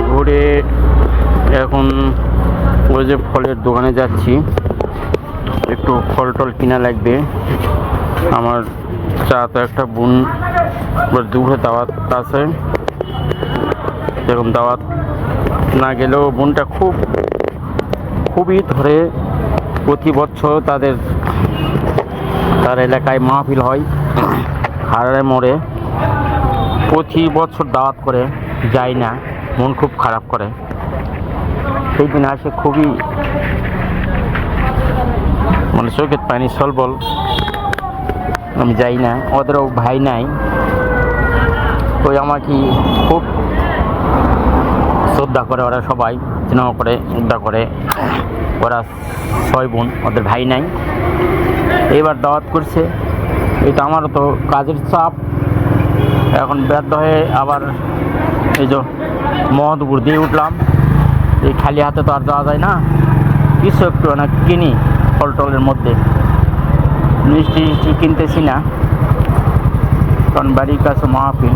ঘুরে এখন ওই যে ফলের দোকানে যাচ্ছি। একটু ফল টল কিনা লাগবে। আমার চা তো একটা বোন দুপুরে দাওয়াত আছে। এরকম দাওয়াত না গেলেও বোনটা খুব, খুবই ধরে প্রতি বছর তাদের, তার এলাকায় মাহফিল হয় হারারে মোড়ে। প্রতি বছর দাওয়াত করে, যায় না। মন খুব খারাপ করে। সেই দিন আসে খুবই মানে চোখের পানি সলবল। আমি যাই না, ওদেরও ভাই নাই। ওই আমাকে খুব শ্রদ্ধা করে ওরা সবাই সিনেমা করে, শ্রদ্ধা করে। ওরা ছয় বোন, ওদের ভাই নাই। এবার দাওয়াত করছে। এটা আমারও তো কাজের চাপ। এখন ব্যর্থ হয়ে আবার এই যে মহদপুর দিয়ে উঠলাম। এই খালি হাতে তো আর যাওয়া যায় না। কিছু একটু না কিনি ফল টলের মধ্যে। মিষ্টি টিষ্টি কিনতেছি না। কারণ বাড়ির কাছে মাহফিল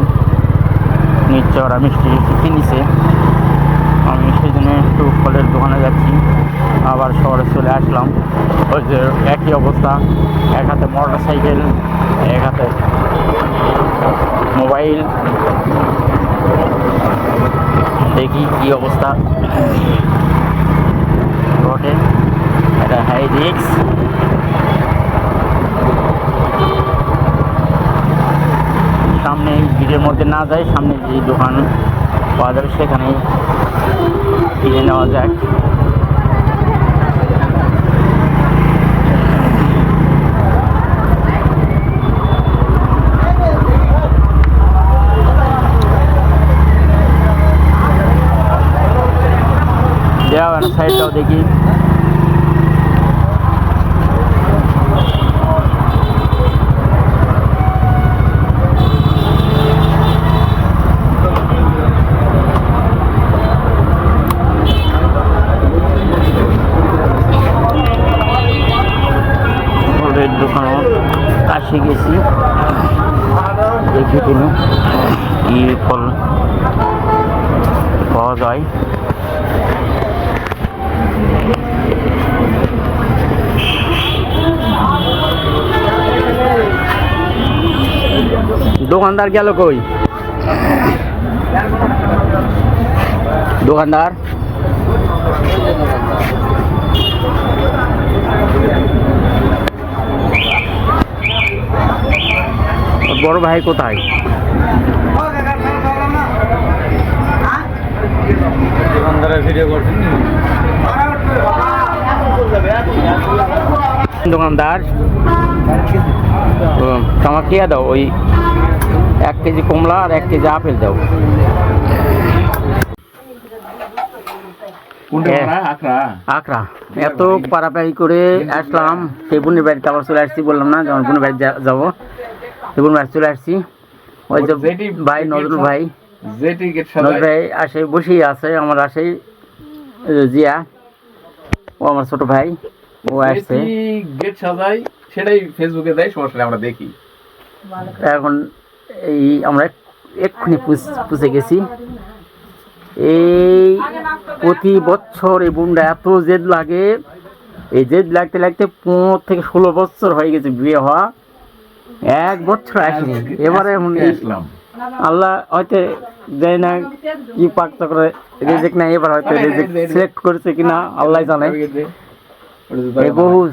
নিচ্ছে ওরা মিষ্টি টিষ্টি কিনেছে। আমি সেই জন্য একটু ফলের দোকানে যাচ্ছি। আবার শহরে চলে আসলাম। ওই যে একই অবস্থা। এক হাতে মোটর সাইকেল এক হাতে মোবাইল। দেখি কি অবস্থা। ঘটে একটা হাই রিক্স সামনে ভিড়ের মধ্যে না যায় সামনে যে দোকান পাওয়া যাবে সেখানে কিনে নেওয়া যাক। দেওয়া না সাইডটাও দেখি। দোকানও কাছে গেছি। দেখি কিনো। কি দোকানদার গেল কই? দোকানদার? বড় ভাই কোথায়? দোকানদার ও, আমাকে কে দাও? ওই এক কেজি কমলা আর এক কেজি আপেল দাও এত করে আসলাম বাড়িতে আবার চলে আসছি বললাম না যখন বোনের বাড়ি যাব। বাড়ি চলে আসছি। ওই যে ভাই নজরুল ভাই। নজরুল ভাই আসে বসেই আছে আমার আসে জিয়া। ও আমার ছোট ভাই ও আসছে। গেট সাজাই সেটাই ফেসবুকে দেয় সমস্যা আমরা দেখি। এখন এই আমরা এক্ষুনি পুষ- গেছি। এই প্রতি বছর এই বুনটা এত জেদ লাগে। এই জেদ লাগতে লাগতে পনেরো থেকে ষোলো বছর হয়ে গেছে বিয়ে হওয়া। এক বছর আসেনি। এবারে আসলাম। আল্লাহ হয়তো দেয় না কি পাকটা করে রেজেক না এবার হয়তো রেজেক সিলেক্ট করেছে কিনা আল্লাহ জানে। বহু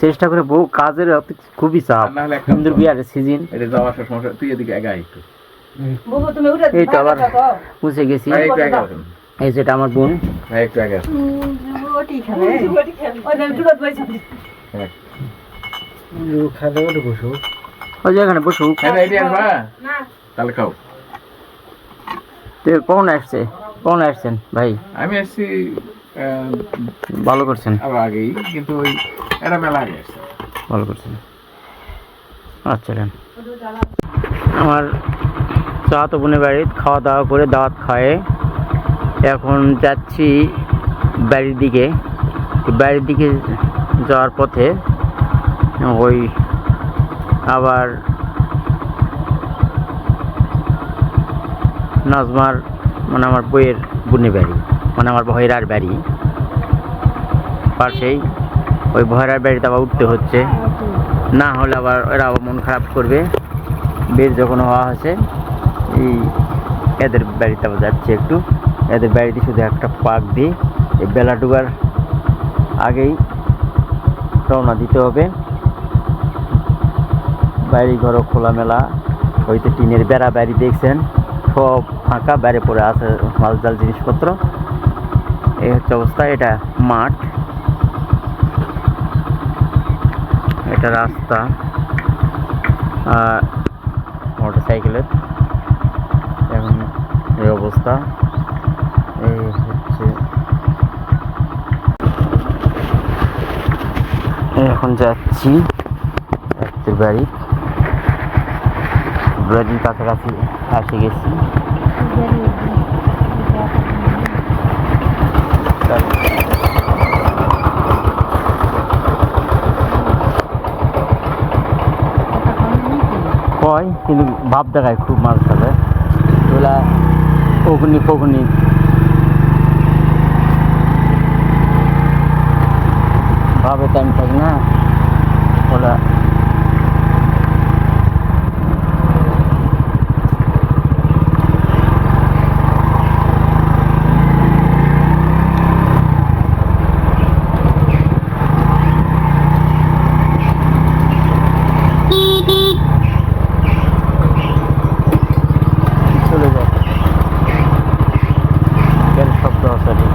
চেষ্টা করে বহু কাজের খুবই চাপ। সুন্দর বিয়ার সিজন এটা যাওয়া আসার সমস্যা তুই এদিকে একা একটু। এই তো আবার পুষে গেছি। এই যেটা আমার বোন। একটু একা হ্যাঁ। হ্যাঁ, কখন আসছে? কখন আসছেন ভাই? আমি আসছি ভালো করছেন? আগেই কিন্তু ওই এটা মেলা আগে আসছে ভালো করছেন। আচ্ছা আমার চা তো বোনের বাড়ি খাওয়া দাওয়া করে দাওয়াত খায়ে এখন যাচ্ছি বাড়ির দিকে। বাড়ির দিকে যাওয়ার পথে ওই আবার নাজমার মানে আমার বইয়ের বুনি বাড়ি। মানে আমার ভয়রার বাড়ি। পাশেই ওই ভয়রার বাড়িতে আবার উঠতে হচ্ছে। না হলে আবার ওরা আবার মন খারাপ করবে। বেশ যখন হওয়া হয়েছে, এই এদের বাড়িতে আবার যাচ্ছে একটু। এদের বাড়িতে শুধু একটা পাক দিয়ে এই বেলা ডুবার আগেই রওনা দিতে হবে। বাড়ি ঘরও খোলামেলা হইতে টিনের বেড়া বাড়ি দেখছেন। সব ফাঁকা, বাইরে পড়ে আছে মাল জাল জিনিসপত্র। এই হচ্ছে অবস্থা, এটা মাঠ। এটা রাস্তা। মোটর সাইকেলের এবং এই অবস্থা। এই হচ্ছে এখন যাচ্ছি বাড়ি। বাড়ির কাছাকাছি এসে গেছি। কয়? কিন্তু ভাব দেখায় খুব মাছ ধরে ওগুলা অগ্নি ফগ্নি ভাবে টাইম থাকে না। ওরা চলে যায় এর শব্দ আছে রে।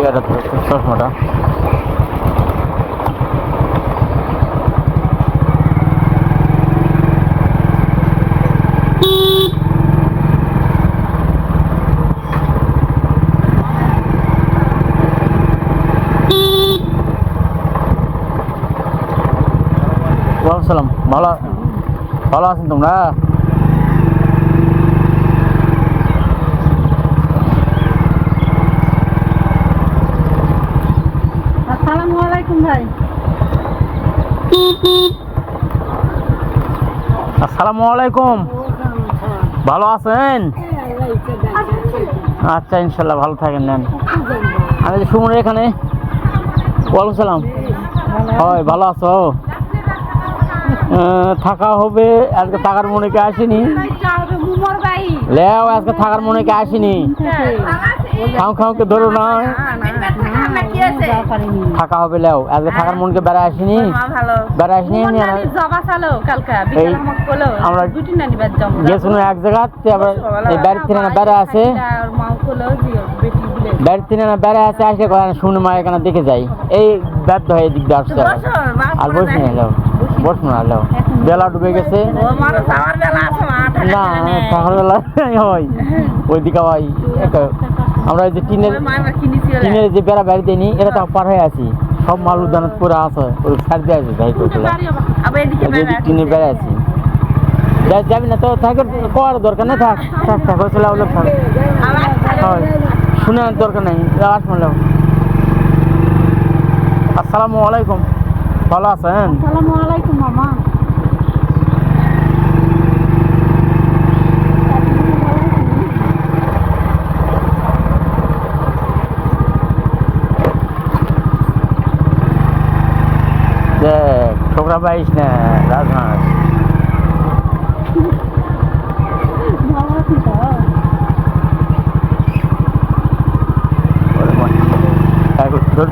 ঠিক আছে তো, চশমাটা ওয়ালাইকুম সালাম ভালো ভালো আছেন তোমরা আসসালামু আলাইকুম ভাই আসসালামু আলাইকুম। ভালো আছেন? আচ্ছা ইনশাল্লাহ ভালো থাকেন নেন। আমি যে এখানে। ওয়ালাইকুম সালাম। হয়, ভালো আছো? থাকা হবে, আজকে থাকার মনে কে আসেনি। লেও, আজকে থাকার মনে কে আসেনি। খাও খাওকে ধরো না। থাকা হবে লেও। আজকে থাকার মনকে বেড়া আসেনি? বেড়া আসেনি আমরা গেছিল এক জায়গা আবার এই বাড়ির থেকে না বেড়া আছে। বাড়ির থেকে না বেড়া আছে আসলে কয় শুনে মা এখানে দেখে যাই। এই ব্যর্থ হয়ে দিক দিয়ে আসছে। আর বসে। না এলো বসবো না এলো বেলা ডুবে গেছে। না সকালবেলা হয় ওইদিকে হয় আমরা ওই যে টিনের টিনের যে বেড়া বাড়ি দেয়নি এটা তো পার হয়ে আছি। সব মাল উদ্যান পুরো আছে ওই সার দিয়ে আছে যাই করতে আবার এদিকে টিনের বেড়া আছি। যা- যাবি না তো থাকার করার দরকার নেই থাক থাক থাক ওই চলে আউলে থাক। হয় শুনে দরকার নেই আসমান লো আসসালামু আলাইকুম। ভালো আছেন? আসসালামু আলাইকুম মামা। না রাজহাঁস।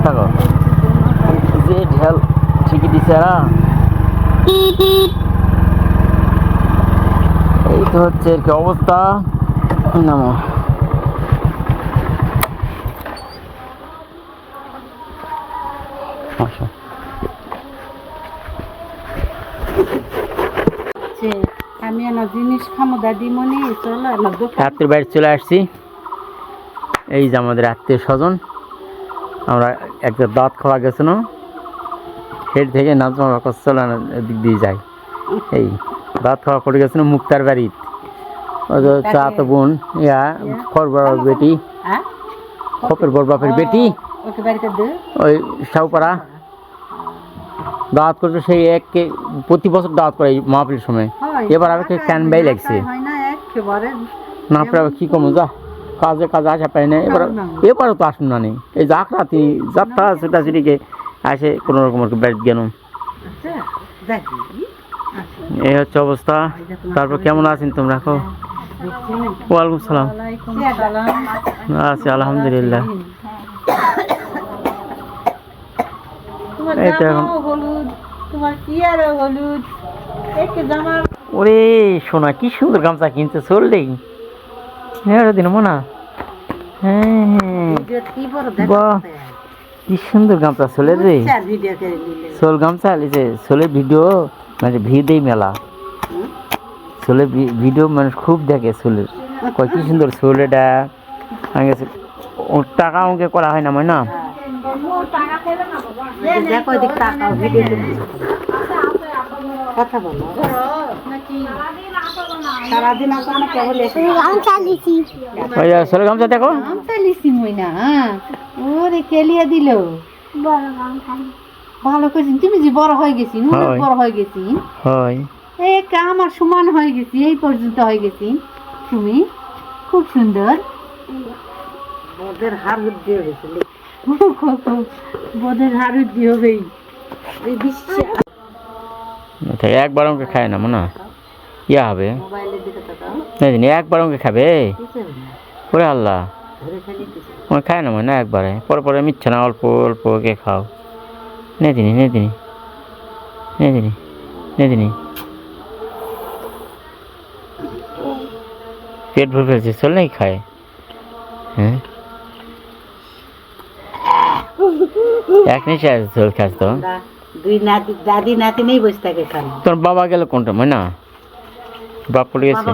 থাকো, যে ঠিকই দিছে না। এই তো হচ্ছে কি অবস্থা। নামো। আসো যে আমি না জিনিস খামো দাদিমণি চলো না দোকান। রাত্রির বাইরে চলে আসছি। এই যে আমাদের আত্মীয় স্বজন আমরা একটা দাঁত খাওয়া গেছিল সেট থেকে নাজমা বাকস চলে দিক দিয়ে যাই। এই দাঁত খাওয়া করে গেছিল মুক্তার বাড়ির চা তো বোন ইয়া খর বড় বেটি। হ্যাঁ? খপের বড় বাপের বেটি। ওই সাউপাড়া দাওয়াত করছে সেই এককে প্রতি বছর দাওয়াত করে এই মাহফিলের সময়। এবার আমাকে কানবাই লাগছে? হয় না একেবারে না পারে কি কমো যা কাজে কাজে আসা পাই না এবার। এবারও তো আসুন না নেই এই যাক রাতি যাত্রা সেটা সেটিকে আসে কোনো রকম আর কি বেড় গেল আচ্ছা এই হচ্ছে অবস্থা। তারপর কেমন আছেন তোমরা? ওয়ালাইকুম সালাম। আছি আলহামদুলিল্লাহ। তোমার জামাও হলুদ তোমার হলুদ? ওরে সোনা কি সুন্দর গামছা কিনছে চললেই হ্যাঁ দিন মনা। হ্যাঁ হ্যাঁ। কি বাহ। কি সুন্দর গামছা চলে রে। সোল গামছা লিছে সোলের ভিডিও মানে ভিউ মেলা। ভি- ভিডিও মানুষ খুব দেখে সোলের। কয় কি সুন্দর সোল এটা টাকা অঙ্কে করা হয় না মনে না দেখো এদিক তাকাও ভিডিও কথা বলো। সারাদিন আসো না। কেবল এসে ওই যে সোলের গামছা দেখো। আম চালিছি মই হ্যাঁ। ওরে কেলিয়া দিল। ভালো করেছি। তুমি যে বড় হয়ে গেছি বড় হয়ে গেছি। হয়। আমার সমান হয়ে গেছি এই পর্যন্ত হয়ে গেছি। তুমি খুব সুন্দর। হার বোধের হার হবেই আচ্ছা, একবার অঙ্কে খায় না মনে ইয়া হবে। একবার অঙ্কে খাবে ওরে আল্লাহ। ওই খায় না মনে একবারে। পরে পরে মিচ্ছে না অল্প অল্প কে খাও। নে দিনি নে দিনি। নে দিনি নে দিনি। পেট ভরে ফেলছে চল নাই খায়। হ্যাঁ? খাস তো দুই নাতি দাদি নাতি নেই বসে থাকে খালি তোর বাবা গেল কোনটা মনে না বাপ পড়ে গেছে।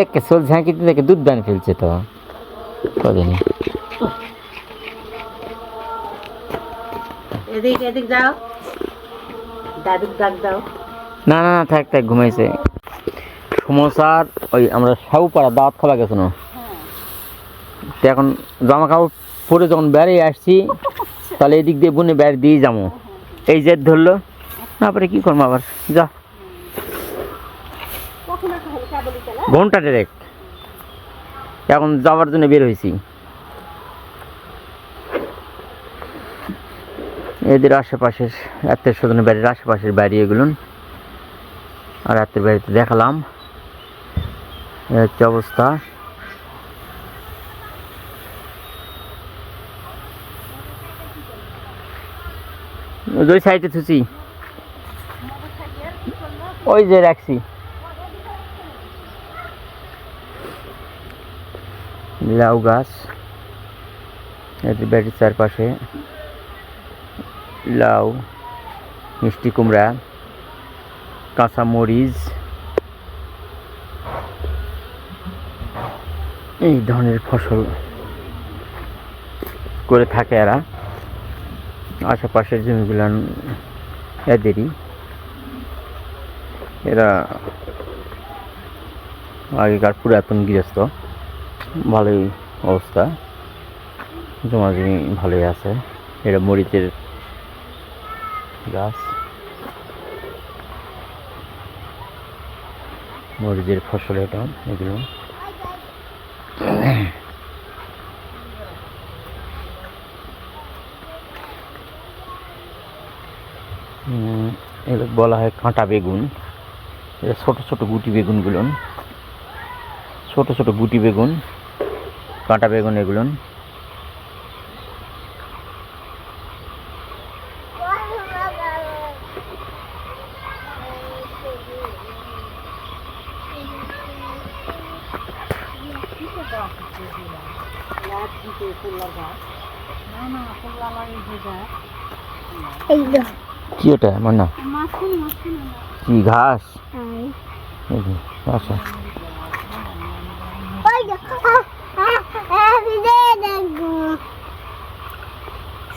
এক ঝাঁকিতে দেখে দুধ বান ফেলছে তো। কদিনই এদিক এদিক যাও। দাদুক ডাক দাও। না না না থাক থাক ঘুমাইছে। সমস্যার ওই আমরা সাউপাড়া দাঁত খাওয়া গেছো না। তো এখন জামা কাপড় পরে যখন বেড়ে আসছি, তাহলে এদিক দিয়ে বুনে বেড় দিয়ে যাব। এই জেদ ধরলো, তারপরে পরে কি করব আবার? যা। ঘণ্টা ডাইরেক্ট এখন যাওয়ার জন্য বের হয়েছি। এদের আশেপাশের, আত্মীয় স্বজনের বাড়ির আশেপাশের বাড়ি এগুলো। আর রাতের বাড়িতে দেখালাম। হচ্ছে অবস্থা। ওই সাইডে থুচি। ওই যে রাখছি। লাউ গাছ। এদের বাড়ির চারপাশে। লাউ, মিষ্টি কুমড়া, কাঁচা মরিচ। এই ধরনের ফসল করে থাকে এরা। আশেপাশের জমিগুলো এদেরই। এরা আগেকার পুরাতন গৃহস্থ। ভালোই অবস্থা। জমা জমি ভালোই আছে। এটা মরিচের গাছ। মরিচের ফসল এটা, এগুলো। বলা হয় কাঁটা বেগুন। এটা ছোটো ছোটো গুটি বেগুনগুলো। ছোটো ছোটো গুটি বেগুন কাঁটা বেগুন এগুলো। না না যায় কি ওটা? মনে কি ঘাস? আচ্ছা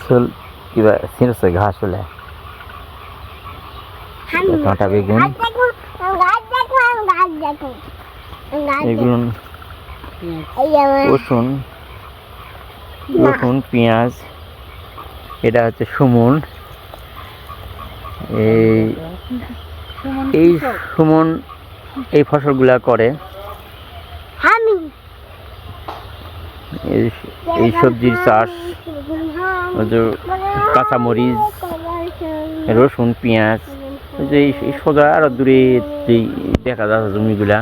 চুল কিবা ঘাস হলে কাঁটা বেগুন? বেগুন রসুন রসুন পেঁয়াজ। এটা হচ্ছে সুমন। এই এই সুমন এই ফসলগুলা করে। এই এই সবজির চাষ ওই যে কাঁচামরিচ রসুন পেঁয়াজ ওই যে এই- এই সোজা আর দূরে যেই দেখা যাচ্ছে জমিগুলা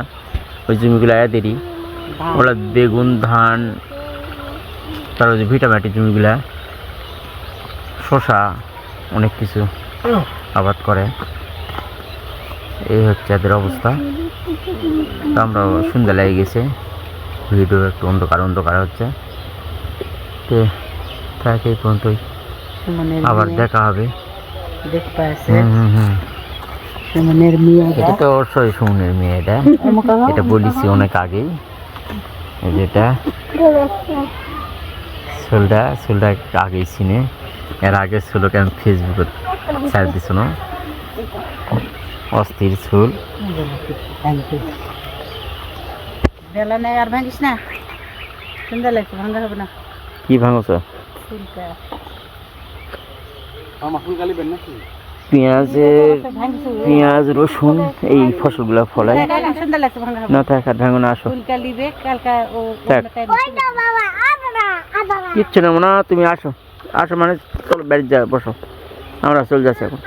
ওই জমিগুলা এদেরই ওরা বেগুন ধান তারপর যে ভিটামাটি জমিগুলা শশা অনেক কিছু। আবাদ করে। এই হচ্ছে এদের অবস্থা। তো আমরা সন্ধ্যা লেগে গেছে। ভিডিও একটু অন্ধকার অন্ধকার হচ্ছে। তো তাকে এই পর্যন্তই। আবার দেখা হবে। এটা। তো অবশ্যই সুমনের মেয়ে এটা। এটা বলেছি অনেক আগেই। যেটা চুলটা চুলটা আগেই চিনে। এর আগে ছিল কেন ফেসবুকে ছাড় দিছ না? অস্থির চুল। বেলা নেই আর ভাঙিস না? সুন্দর লাগছে ভাঙা হবে না। কি ভাঙছ? পেঁয়াজের পেঁয়াজ রসুন এই ফসলগুলো ফলায় না। থাক আর ভাঙো না আসো। কিচ্ছু না মনে তুমি আসো। আসো মানে চলো বাড়ি যা বসো। আমরা চলে যাচ্ছি এখন।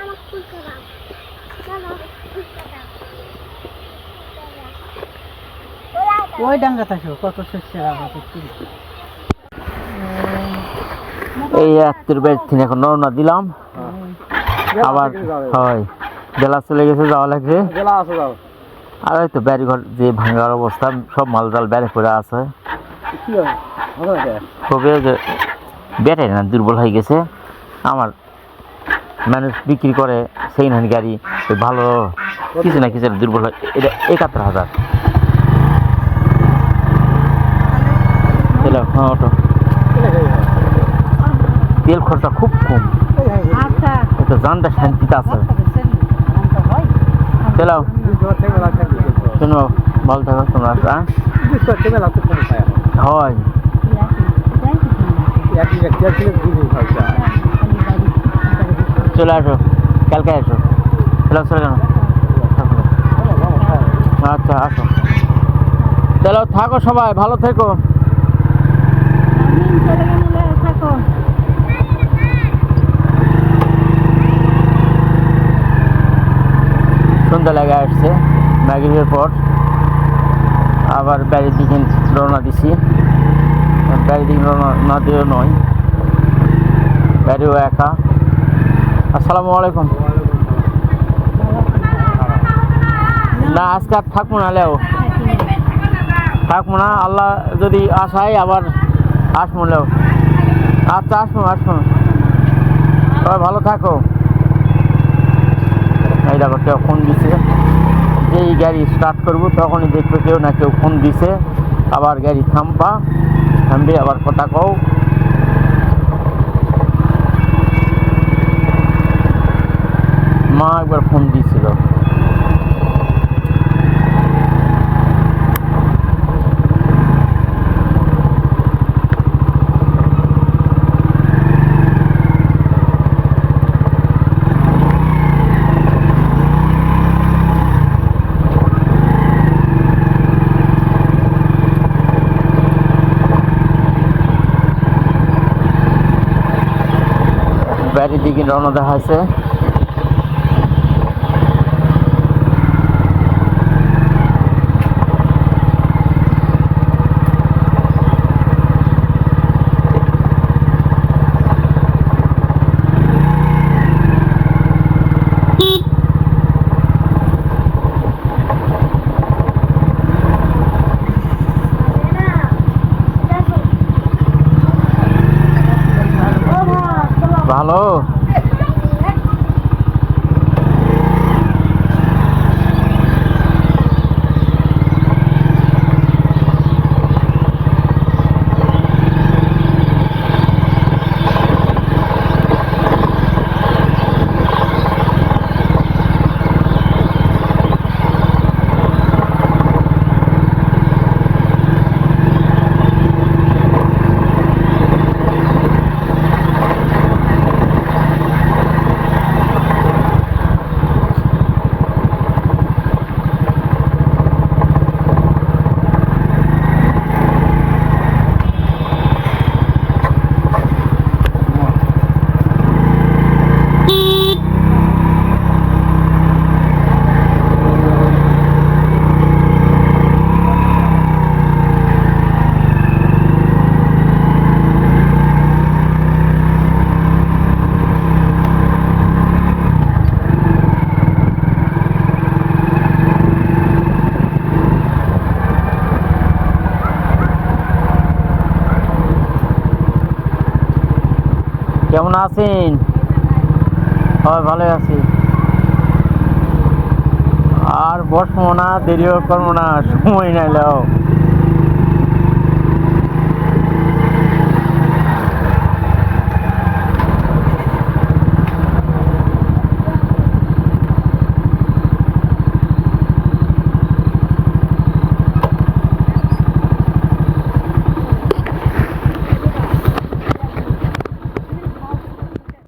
ওই ডাঙ্গা থাকো কত শস্য এই আত্মীয় বাড়ি থেকে এখন রওনা দিলাম। আবার হয় বেলা চলে গেছে যাওয়া লাগবে। আর ওই তো বাড়ি ঘর যে ভাঙার অবস্থা সব মাল জাল বেড়ে পড়ে আছে। খুবই ওই না দুর্বল হয়ে গেছে। আমার মানুষ বিক্রি করে সেই হ্যান্ড গাড়ি ভালো কিছু না কিছু দুর্বল হয় এটা একাত্তর হাজার হ্যাঁ অটো তেল খরচা খুব কম আচ্ছা এটা জানটা শান্তিতে আছে চলো শোনো ভালো থাকো তোমরা হ্যাঁ? চলে আসো, কালকে আসো। চলো কেন? আচ্ছা আসো। চলো থাকো সবাই, ভালো থেকো। সন্ধ্যা লেগে আসছে ম্যাগির পর। আবার বাড়ির দিকে রওনা দিছি। বাড়ির দিকে রওনা না দিয়েও নয়। বাড়িও একা। আসসালামু আলাইকুম। না, আজকে আর থাকব না, লেও। থাকব না, আল্লাহ যদি আসায় আবার আসব, লেও। আচ্ছা আসব আসব। সবাই ভালো থাকো। এই দেখো, কেউ ফোন দিছে। যেই গাড়ি স্টার্ট করব, তখনই দেখবে কেউ না কেউ ফোন দিছে। আবার গাড়ি থামবা, থামবে, আবার কথা কও মা একবার ফোন দিয়েছিল। বাড়ির দিকে রওনা দেখা আছে কেমন আছেন? হয় ভালো আছি। আর বসবো না দেরিও করব না সময় নাইলেও